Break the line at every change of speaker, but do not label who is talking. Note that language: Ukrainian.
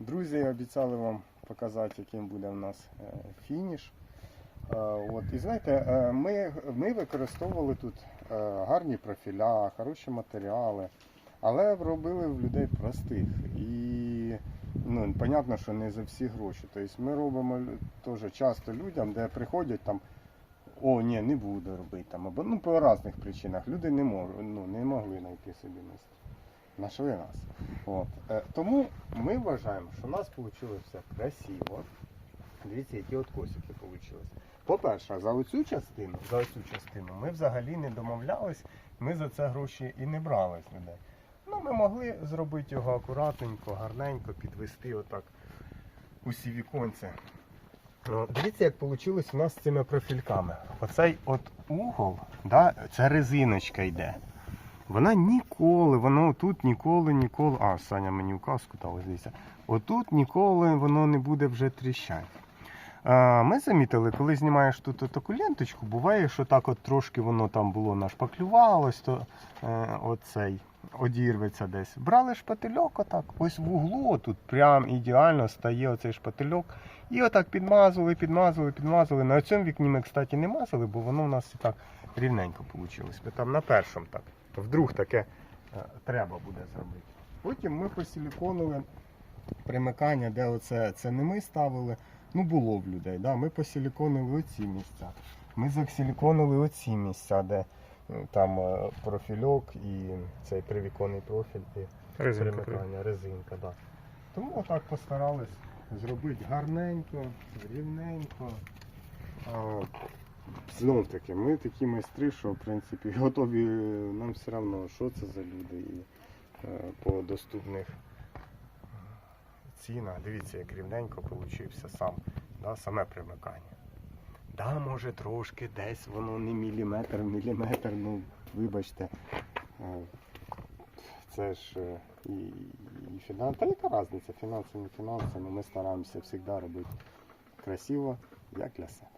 Друзі обіцяли вам показати, яким буде в нас е, фініш. Е, От, і знаєте, е, ми, ми використовували тут гарні профіля, хороші матеріали, але робили в людей простих. І ну, понятно, що не за всі гроші. Тобто ми робимо теж часто людям, де приходять там. О, ні, не буду робити там. Або ну по різних причинах. Люди не можуть, ну, не могли знайти собі місце. Нашли нас. От. Е, тому ми вважаємо, що у нас вийшло все красиво. Дивіться, які от косики вийшли. По-перше, за оцю частину, за оцю частину ми взагалі не домовлялись, ми за це гроші і не брали з людей. Ну, ми могли зробити його акуратненько, гарненько, підвести отак усі віконці. О, Дивіться, як вийшло у нас з цими профільками. Оцей от угол, да, це резиночка йде. Вона ніколи, воно тут ніколи, ніколи. А, Саня мені указку дав, дивіться. Отут ніколи воно не буде вже тріщати. Ми замітили, коли знімаєш тут таку ленточку, буває, що так от трошки воно там було нашпаклювалось, то е, оцей одірветься десь. Брали шпательок отак, ось в углу тут прям ідеально стає оцей шпательок. І отак підмазували, підмазували, підмазували. На цьому вікні ми, кстати, не мазали, бо воно у нас і так рівненько вийшло. Там на першому так. Вдруг таке е, треба буде зробити. Потім ми посиліконили примикання, де оце це не ми ставили, ну було в людей. Да? Ми посиліконили оці місця. Ми засиліконили оці місця, де там е, профільок і цей привіконний профіль і
Резинка.
примикання, резинка. Да. Тому отак постарались зробити гарненько, рівненько. Знов таки, ми такі майстри, що в принципі готові нам все одно, що це за люди і е, по доступних цінах. Дивіться, як рівненько получився сам, да, саме примикання. Да, може трошки десь воно не міліметр, міліметр, ну вибачте. Е, Це ж е, і, і фінанс. Та яка різниця? Фінанси, не але ми стараємося завжди робити красиво, як для себе.